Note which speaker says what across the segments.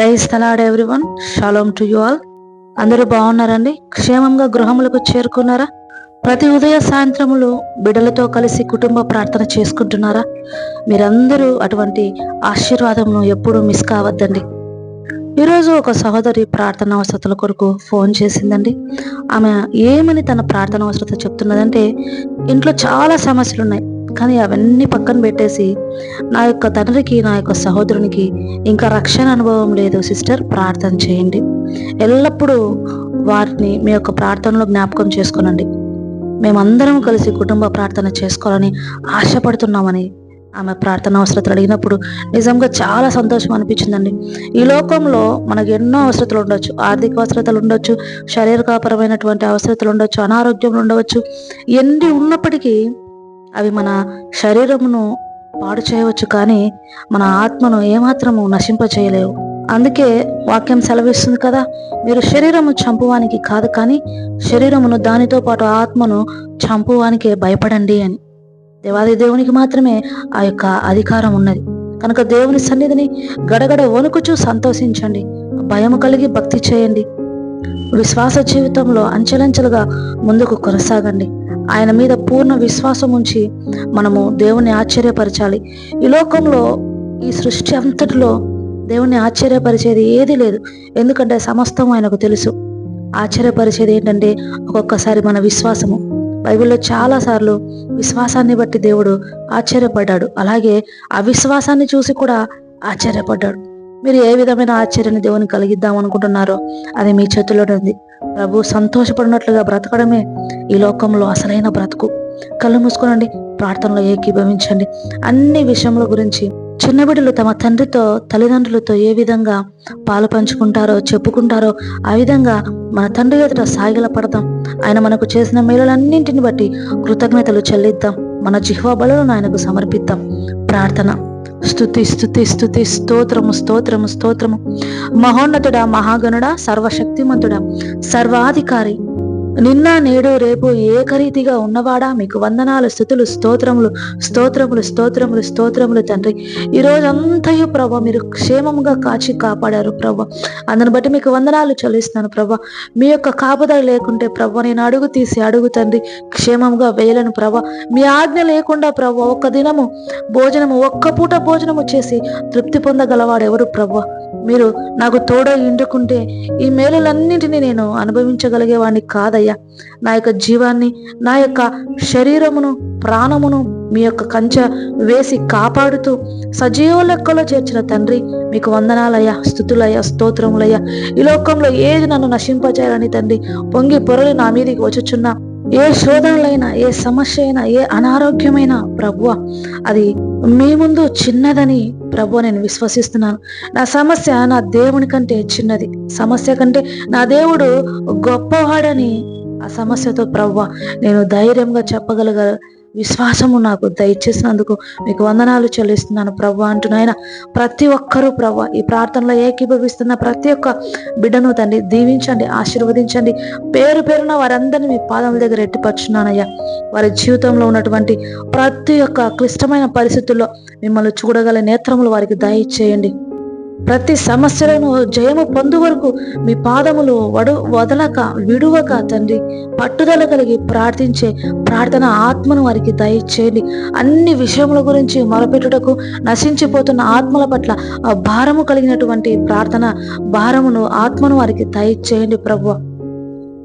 Speaker 1: Praise the Lord everyone shalom to you all అందరూ బాగున్నారండి? క్షేమంగా గృహములకు చేరుకున్నారా? ప్రతి ఉదయ సాయంత్రములు బిడ్డలతో కలిసి కుటుంబ ప్రార్థన చేసుకుంటున్నారా? మీరందరూ అటువంటి ఆశీర్వాదమును ఎప్పుడూ మిస్ కావద్దండి. ఈరోజు ఒక సహోదరి ప్రార్థన అవసరతల కొరకు ఫోన్ చేసిందండి. ఆమె ఏమని తన ప్రార్థన అవసరత చెప్తున్నదంటే ఇంట్లో చాలా సమస్యలు ఉన్నాయి కానీ అవన్నీ పక్కన పెట్టేసి నా యొక్క తండ్రికి నా యొక్క సహోదరునికి ఇంకా రక్షణ అనుభవం లేదు. సిస్టర్ ప్రార్థన చేయండి. ఎల్లప్పుడూ వారిని మీ యొక్క ప్రార్థనలో జ్ఞాపకం చేసుకోనండి. మేమందరం కలిసి కుటుంబ ప్రార్థన చేసుకోవాలని ఆశపడుతున్నామని ఆమె ప్రార్థన అవసరతలు అడిగినప్పుడు నిజంగా చాలా సంతోషం అనిపించిందండి. ఈ లోకంలో మనకు ఎన్నో అవసరతలు ఉండొచ్చు. ఆర్థిక అవసరతలు ఉండొచ్చు శారీరకపరమైనటువంటి అవసరతలు ఉండొచ్చు అనారోగ్యం ఉండవచ్చు. ఎన్ని ఉన్నప్పటికీ అవి మన శరీరమును పాడు చేయవచ్చు కానీ మన ఆత్మను ఏమాత్రము నశింప చేయలేవు అందుకే వాక్యం సెలవిస్తుంది కదా మీరు శరీరము చంపువానికి కాదు కానీ శరీరమును దానితో పాటు ఆత్మను చంపువానికే భయపడండి అని. దేవాది దేవునికి మాత్రమే ఆ యొక్క అధికారం ఉన్నది. కనుక దేవుని సన్నిధిని గడగడ వణుకుచూ సంతోషించండి భయము కలిగి భక్తి చేయండి విశ్వాస జీవితంలో అంచెలంచెలుగా ముందుకు కొనసాగండి. ఆయన మీద పూర్ణ విశ్వాసం ఉంచి మనము దేవుని ఆశ్చర్యపరచాలి. ఈ లోకంలో ఈ సృష్టి అంతటిలో దేవుని ఆశ్చర్యపరిచేది ఏది లేదు. ఎందుకంటే సమస్తం ఆయనకు తెలుసు. ఆశ్చర్యపరిచేది ఏంటంటే ఒక్కొక్కసారి మన విశ్వాసము. బైబిల్లో చాలా సార్లు విశ్వాసాన్ని బట్టి దేవుడు ఆశ్చర్యపడ్డాడు. అలాగే అవిశ్వాసాన్ని చూసి కూడా ఆశ్చర్యపడ్డాడు. మీరు ఏ విధమైన ఆశ్చర్యాన్ని దేవుని కలిగిద్దాం అనుకుంటున్నారో అది మీ చేతిలోనే ఉంది. ప్రభు సంతోషపడినట్లుగా బ్రతకడమే ఈ లోకంలో అసలైన బ్రతుకు. కళ్ళు మూసుకోనండి ప్రార్థనలో ఏకీభవించండి. అన్ని విషయముల గురించి చిన్న బిడ్డలు తమ తండ్రితో తల్లిదండ్రులతో ఏ విధంగా పాలు పంచుకుంటారో చెప్పుకుంటారో ఆ విధంగా మన తండ్రి ఎదుట సాగిల పడదాం ఆయన మనకు చేసిన మేలులన్నింటిని బట్టి కృతజ్ఞతలు చెల్లిద్దాం. మన జిహ్వా బలను ఆయనకు సమర్పిద్దాం. ప్రార్థన. స్థుతి స్థుతి స్థుతి స్తోత్రము స్తోత్రము స్తోత్రము. మహోన్నతుడా మహాగణుడా సర్వశక్తిమంతుడా సర్వాధికారి నిన్న నేడు రేపు ఏకరీతిగా ఉన్నవాడా? మీకు వందనాలు స్థుతులు స్తోత్రములు స్తోత్రములు స్తోత్రములు స్తోత్రములు తండ్రి. ఈ రోజంతయు ప్రభ మీరు క్షేమంగా కాచి కాపాడారు ప్రభ. అందుని బట్టి మీకు వందనాలు చెల్లిస్తున్నాను ప్రభ. మీ యొక్క కాపుదల లేకుంటే ప్రభ నేను అడుగు తీసి అడుగు తండ్రి. క్షేమంగా వేయలను ప్రభ. మీ ఆజ్ఞ లేకుండా ప్రభ ఒక్క దినము భోజనము ఒక్క పూట భోజనము చేసి తృప్తి పొందగలవాడు ఎవరు ప్రభ? మీరు నాకు తోడ ఇండుకుంటే ఈ మేలులన్నింటినీ నేను అనుభవించగలిగేవాడిని కాదయ్యా. నా యొక్క జీవాన్ని నా యొక్క శరీరమును ప్రాణమును మీ యొక్క కంచె వేసి కాపాడుతూ సజీవ లెక్కలో చేర్చిన తండ్రి మీకు వందనాలయ్యా స్థుతులయ్యా స్తోత్రములయ్యా. ఈ లోకంలో ఏది నన్ను నశింపచేయాలని తండ్రి పొంగి పొరలు నా మీదికి వచ్చుచున్నా. ఏ శోధనలైనా ఏ సమస్య అయినా ఏ అనారోగ్యమైన ప్రభువ అది మీ ముందు చిన్నదని ప్రభు నేను విశ్వసిస్తున్నాను. నా సమస్య నా దేవుని కంటే చిన్నది. సమస్య కంటే నా దేవుడు గొప్పవాడని ఆ సమస్యతో ప్రవ్వ నేను ధైర్యంగా చెప్పగలగ విశ్వాసము నాకు దయచేసినందుకు మీకు వందనాలు చెల్లిస్తున్నాను. ప్రభు అంటున్నాయన ప్రతి ఒక్కరూ ప్రభు ఈ ప్రార్థనలో ఏకీభవిస్తున్న ప్రతి ఒక్క బిడ్డను తండ్రి దీవించండి ఆశీర్వదించండి. పేరు పేరున వారందరినీ మీ పాదముల దగ్గర ఎట్టిపరుచున్నానయ్యా వారి జీవితంలో ఉన్నటువంటి ప్రతి ఒక్క క్లిష్టమైన పరిస్థితుల్లో మిమ్మల్ని చూడగల నేత్రములు వారికి దయచేయండి. ప్రతి సమస్యలను జయము పొందు వరకు మీ పాదములు వడు వదలక విడువక తండ్రి పట్టుదల కలిగి ప్రార్థించే ప్రార్థన ఆత్మను వారికి దయచేయండి. అన్ని విషయముల గురించి మొరపెట్టుటకు నశించిపోతున్న ఆత్మల పట్ల ఆ భారము కలిగినటువంటి ప్రార్థన భారమును ఆత్మను వారికి దయచేయండి ప్రభు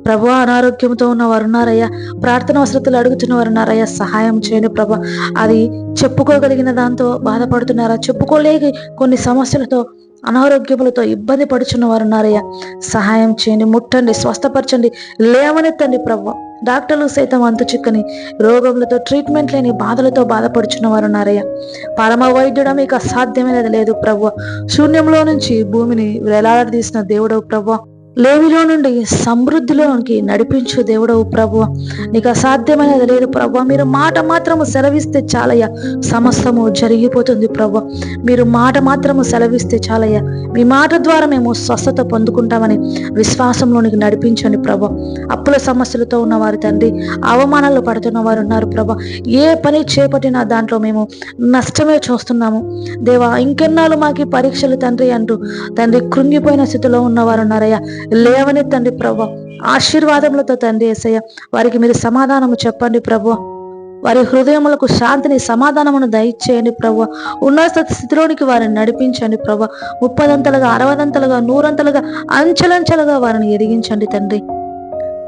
Speaker 1: ప్రభు అనారోగ్యంతో ఉన్న వారు ఉన్నారయ్యా. ప్రార్థన వసతులు అడుగుతున్న వారు ఉన్నారయ్యా. సహాయం చేయండి ప్రభా అది చెప్పుకోగలిగిన దాంతో బాధపడుతున్నారా? చెప్పుకోలేక కొన్ని సమస్యలతో అనారోగ్యములతో ఇబ్బంది పడుచున్న వారు ఉన్నారయ్యా సహాయం చేయండి ముట్టండి స్వస్థపరచండి లేవనెత్తండి ప్రభు డాక్టర్లు సైతం అంతు చిక్కని రోగములతో ట్రీట్మెంట్ లేని బాధలతో బాధపడుచున్న వారు ఉన్నారయ్యా పరమ వైద్యుడ మీకు అసాధ్యమైనది లేదు ప్రభు శూన్యంలో నుంచి భూమిని వేలాడదీసిన దేవుడు ప్రభు లేమిలో నుండి సమృద్ధిలోనికి నడిపించు దేవుడవు ప్రభు నీకు అసాధ్యమైనది లేదు ప్రభు మీరు మాట మాత్రము సెలవిస్తే చాలయ్యా. సమస్తము జరిగిపోతుంది ప్రభు మీరు మాట మాత్రము సెలవిస్తే చాలయ్యా. మీ మాట ద్వారా మేము స్వస్థత పొందుకుంటామని విశ్వాసంలోనికి నడిపించండి ప్రభు అప్పుల సమస్యలతో ఉన్న వారి తండ్రి అవమానాలు పడుతున్న వారు ఉన్నారు ప్రభు ఏ పని చేపట్టినా దాంట్లో మేము నష్టమే చూస్తున్నాము. దేవా ఇంకెన్నాళ్ళు మాకు పరీక్షలు తండ్రి అంటూ తండ్రి కృంగిపోయిన స్థితిలో ఉన్నవారు ఉన్నారయ్యా. లేవని తండ్రి ప్రభు. ఆశీర్వాదములతో తండ్రి ఏసయ్య వారికి మీరు సమాధానము చెప్పండి ప్రభు. వారి హృదయములకు శాంతిని సమాధానమును దయచేయండి ప్రభు. ఉన్నత స్థితిలోనికి వారిని నడిపించండి ప్రభు. ముప్పదంతలుగా అరవదంతలుగా నూరంతలుగా అంచెలంచెలుగా వారిని ఎదిగించండి తండ్రి.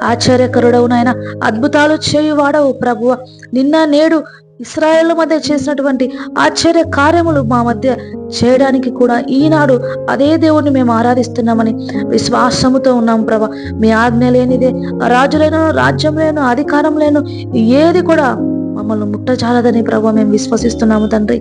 Speaker 1: ఆశ్చర్యకరుడవు నాయన అద్భుతాలు చేయువాడవు ప్రభువ నిన్న నేడు ఇస్రాయేల్ మధ్య చేసినటువంటి ఆశ్చర్య కార్యములు మా మధ్య చేయడానికి కూడా ఈనాడు అదే దేవుణ్ణి మేము ఆరాధిస్తున్నామని విశ్వాసముతో ఉన్నాం ప్రభా. మీ ఆజ్ఞ లేనిదే రాజులేను రాజ్యం లేను అధికారం లేను ఏది కూడా మమ్మల్ని ముట్టజాలదని ప్రభా మేము విశ్వసిస్తున్నాము తండ్రి.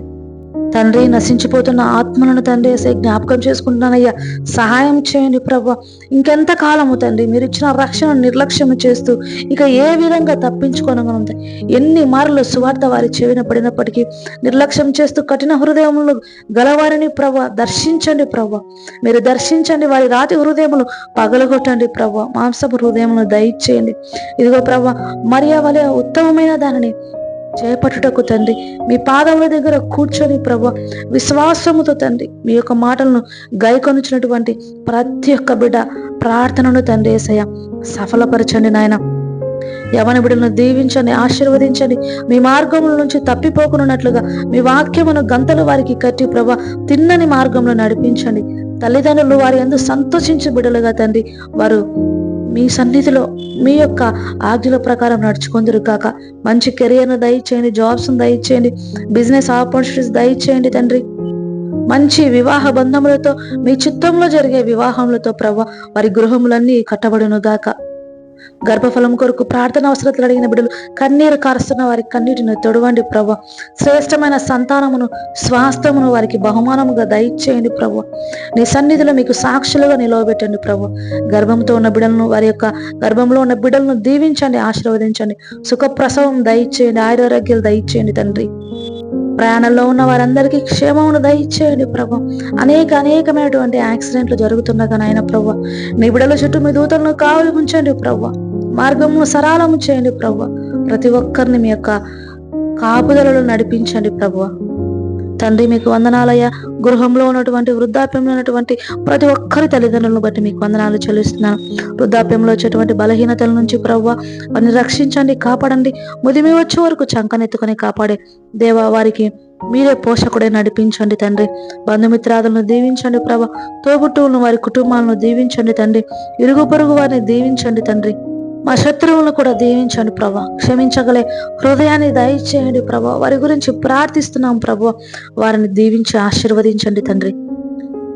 Speaker 1: తండ్రి నశించిపోతున్న ఆత్మలను తండ్రి వేసే జ్ఞాపకం చేసుకుంటున్నానయ్యా. సహాయం చేయండి ప్రభు. ఇంకెంత కాలము తండ్రి మీరు ఇచ్చిన రక్షణ నిర్లక్ష్యం చేస్తూ ఇక ఏ విధంగా తప్పించుకోనగలం ఎన్ని మార్లు సువార్త వారి చెవిన పడినప్పటికీ నిర్లక్ష్యం చేస్తూ కఠిన హృదయములు గలవారిని ప్రభు దర్శించండి ప్రభు. మీరు దర్శించండి వారి రాతి హృదయములు పగలగొట్టండి ప్రభు. మాంసపు హృదయములు దయచేయండి. ఇదిగో ప్రభు మరియా వలె ఉత్తమమైన దానిని చేపట్టుటకు తండ్రి. మీ పాదముల దగ్గర కూర్చొని ప్రభు విశ్వాసముతో తండ్రి మీ యొక్క మాటలను గైకొనుచినటువంటి ప్రతి ఒక్క బిడ్డ ప్రార్థనను తండ్రి ఏసయ్య సఫలపరచండి నాయన. యవన బిడ్డలను దీవించండి ఆశీర్వదించండి. మీ మార్గముల నుంచి తప్పిపోకున్నట్లుగా మీ వాక్యమును గంతలు వారికి కట్టి ప్రభ తిన్నని మార్గంలో నడిపించండి. తల్లిదండ్రులు వారి అందు సంతోషించే బిడ్డలుగా తండ్రి వారు మీ సన్నిధిలో మీ యొక్క ఆజ్ఞల ప్రకారం నడుచుకుందరు కాక. మంచి కెరియర్ను దయచేయండి జాబ్స్ను దయచేయండి బిజినెస్ ఆపర్చునిటీస్ దయచేయండి తండ్రి. మంచి వివాహ బంధములతో మీ చిత్తంలో జరిగే వివాహములతో ప్రభ వారి గృహములన్నీ కట్టబడును గాక. గర్భఫలం కొరకు ప్రార్థన అవసరతలు అడిగిన బిడ్డలు కన్నీరు కారుస్తున్న వారి కన్నీటిని తొడవండి ప్రభు. శ్రేష్టమైన సంతానమును స్వాస్థమును వారికి బహుమానముగా దయచేయండి ప్రభు. నీ సన్నిధిలో మీకు సాక్షులుగా నిలవబెట్టండి ప్రభు. గర్భంతో ఉన్న బిడ్డలను వారి యొక్క గర్భంలో ఉన్న బిడ్డలను దీవించండి ఆశీర్వదించండి. సుఖప్రసవం దయచేయండి ఆయురారోగ్యాలు దయచేయండి తండ్రి. ప్రయాణంలో ఉన్న వారందరికీ క్షేమమును దయచేయండి ప్రభు. అనేక అనేకమైనటువంటి యాక్సిడెంట్లు జరుగుతుండగా నాయన ప్రభు. మీ బిడల చుట్టూ మీ దూతలను కావలి ఉంచండి ప్రభు. మార్గమును సరళము చేయండి ప్రభు. ప్రతి ఒక్కరిని మీ యొక్క కాపుదలలో నడిపించండి ప్రభు. తండ్రి మీకు వందనాలయ్యా. గృహంలో ఉన్నటువంటి వృద్ధాప్యంలో ఉన్నటువంటి ప్రతి ఒక్కరి తల్లిదండ్రులను బట్టి మీకు వందనాలు చెల్లిస్తున్నాను. వృద్ధాప్యంలో వచ్చేటువంటి బలహీనతల నుంచి ప్రవ్వ వారిని రక్షించండి కాపాడండి. ముదిమి వచ్చే వరకు చంకనెత్తుకొని కాపాడే దేవా వారికి మీరే పోషకుడే నడిపించండి తండ్రి. బంధుమిత్రాదులను దీవించండి ప్రభ తోబుట్టువులను వారి కుటుంబాలను దీవించండి తండ్రి. ఇరుగు పొరుగు వారిని దీవించండి తండ్రి. మా శత్రువులను కూడా దీవించండి ప్రభా. క్షమించగలే. హృదయాన్ని దయచేయండి ప్రభా. వారి గురించి ప్రార్థిస్తున్నాం ప్రభా. వారిని దీవించి ఆశీర్వదించండి తండ్రి.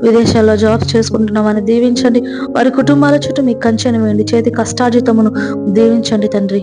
Speaker 1: విదేశాల్లో జాబ్స్ చేసుకుంటున్న వారిని దీవించండి. వారి కుటుంబాల చుట్టూ మీ కంచెను వేయండి. చేతి కష్టార్జితమును దీవించండి తండ్రి.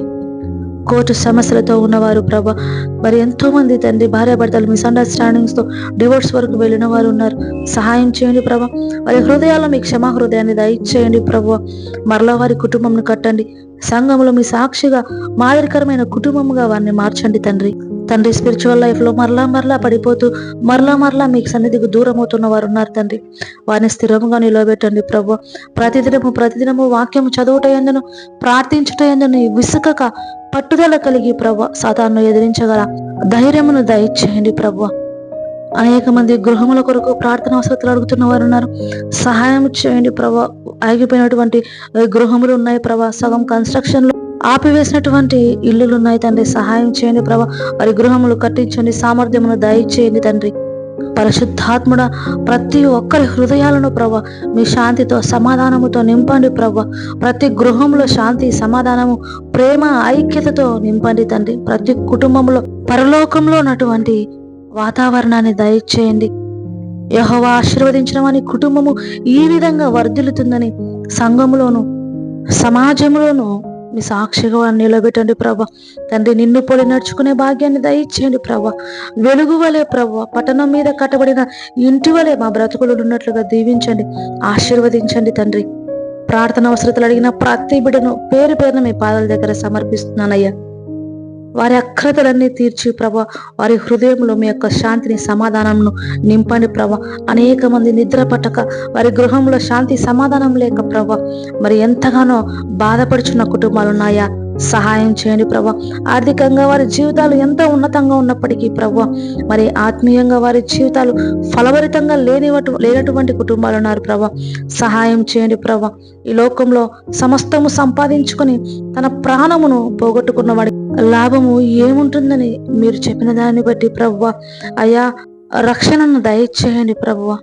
Speaker 1: కోర్టు సమస్యలతో ఉన్నవారు ప్రభా. మరి ఎంతో మంది తండ్రి భార్యాభర్తలు మిస్అండర్స్టాండింగ్స్తో డివోర్స్ వరకు వెళ్ళిన వారు ఉన్నారు. సహాయం చేయండి ప్రభా. వారి హృదయాల్లో మీ క్షమా హృదయాన్ని దయచేయండి ప్రభు. మరలా వారి కుటుంబంను కట్టండి. సంఘంలో మీ సాక్షిగా మాదిరికరమైన కుటుంబంగా వారిని మార్చండి తండ్రి. తండ్రి స్పిరిచువల్ లైఫ్లో మరలా మరలా పడిపోతూ మరలా మరలా మీకు సన్నిధికి దూరం అవుతున్న వారు ఉన్నారు తండ్రి. వారిని స్థిరముగా నిలబెట్టండి ప్రభు. ప్రతిదినము ప్రతిదినము వాక్యం చదువుట ఎందును ప్రార్థించుట ఎందును విసుకక పట్టుదల కలిగి ప్రభు సాధారణ ఎదిరించగల ధైర్యమును దయచేయండి ప్రభు. అనేక మంది గృహముల కొరకు ప్రార్థన అవసరతలు అడుగుతున్న వారు ఉన్నారు సహాయం చేయండి ప్రభా. ఆగిపోయినటువంటి గృహములు ఉన్నాయి ప్రభా. సగం కన్స్ట్రక్షన్లు ఆపివేసినటువంటి ఇల్లులు ఉన్నాయి తండ్రి. సహాయం చేయండి ప్రభా. వారి గృహములు కట్టించండి. సామర్థ్యమును దయచేయండి తండ్రి. పరిశుద్ధాత్ముడ ప్రతి ఒక్కరి హృదయాలను ప్రభా మీ శాంతితో సమాధానముతో నింపండి ప్రభా. ప్రతి గృహంలో శాంతి సమాధానము ప్రేమ ఐక్యతతో నింపండి తండ్రి. ప్రతి కుటుంబంలో పరలోకంలో ఉన్నటువంటి వాతావరణాన్ని దయచేయండి. యహోవా ఆశీర్వదించిన వాని కుటుంబము ఈ విధంగా వర్ధిల్లుతుందని సంఘములోను సమాజంలోను మీ సాక్షిగా నిలబెట్టండి ప్రభ. తండ్రి నిన్ను పొలి నడుచుకునే భాగ్యాన్ని దయచేయండి ప్రభ. వెలుగు వలె ప్రభ పట్టణం మీద కట్టబడిన ఇంటి వలె మా బ్రతుకులు ఉన్నట్లుగా దీవించండి ఆశీర్వదించండి తండ్రి. ప్రార్థన అవసరతలు అడిగిన ప్రతి బిడ్డను పేరు పేరున మీ పాదాల దగ్గర సమర్పిస్తున్నానయ్యా. వారి అక్రతలన్నీ తీర్చి ప్రభ. వారి హృదయంలో మీ యొక్క శాంతిని సమాధానంను నింపండి ప్రభ. అనేక మంది నిద్ర పట్టక వారి గృహంలో శాంతి సమాధానం లేక ప్రభ. మరి ఎంతగానో బాధపడుచున్న కుటుంబాలు ఉన్నాయా? సహాయం చేయండి ప్రభా. ఆర్థికంగా వారి జీవితాలు ఎంత ఉన్నతంగా ఉన్నప్పటికీ ప్రభా మరి ఆత్మీయంగా వారి జీవితాలు ఫలవరితంగా లేని లేనటువంటి కుటుంబాలు ఉన్నారు ప్రభా. సహాయం చేయండి ప్రభా. ఈ లోకంలో సమస్తము సంపాదించుకొని తన ప్రాణమును పోగొట్టుకున్న వాడి లాభము ఏముంటుందని మీరు చెప్పిన దాన్ని బట్టి ప్రభు అయా రక్షణను దయచేయండి ప్రభువ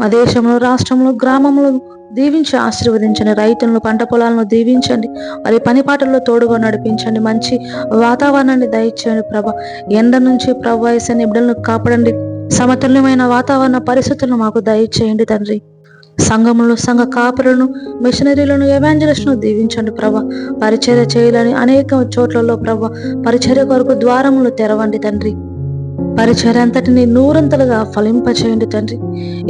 Speaker 1: మా దేశంలో రాష్ట్రంలో గ్రామంలో దీవించి ఆశీర్వదించండి. రైతులను పంట పొలాలను దీవించండి. వారి పనిపాటల్లో తోడుగా నడిపించండి. మంచి వాతావరణాన్ని దయచేయండి ప్రభ. ఎండ నుంచి ప్రభు వేసే కాపాడండి. సమతుల్యమైన వాతావరణ పరిస్థితులను మాకు దయచేయండి తండ్రి. సంఘములను సంఘ కాపులను మిషనరీలను ఎవాంజలిస్ట్ను దీవించండి ప్రభ. పరిచర్య చేయాలని అనేక చోట్లలో ప్రభ పరిచర్య కొరకు ద్వారములు తెరవండి తండ్రి. పరిచర్య నూరంతలుగా ఫలింపచేయండి తండ్రి.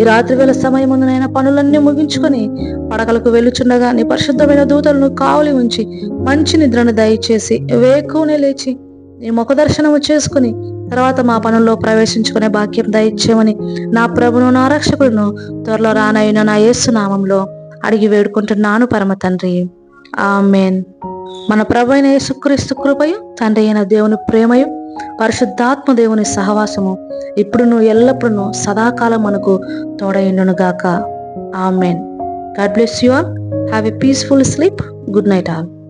Speaker 1: ఈ రాత్రి వేళ సమయముందునైనా పనులన్నీ ముగించుకొని పడకలకు వెళ్ళుచుండగా నీ పరిశుద్ధమైన దూతలను కావలి ఉంచి మంచి నిద్రను దయచేసి వేకునే లేచి నీ ముఖ దర్శనము చేసుకుని తర్వాత మా పనుల్లో ప్రవేశించుకునే భాగ్యం దయచేయమని నా ప్రభును నా రక్షకుడును త్వరలో రానయ్యున నా యేసునామంలో అడిగి వేడుకుంటున్నాను పరమ తండ్రి. ఆమెన్. మన ప్రభు అయిన యేసుక్రీస్తు కృపయు తండ్రి అయిన దేవుని ప్రేమయు పరిశుద్ధాత్మ దేవుని సహవాసము ఇప్పుడును ఎల్లప్పుడూ సదాకాలం మనకు తోడైండును గాక amen. God bless you all. Have a peaceful sleep. Good night all.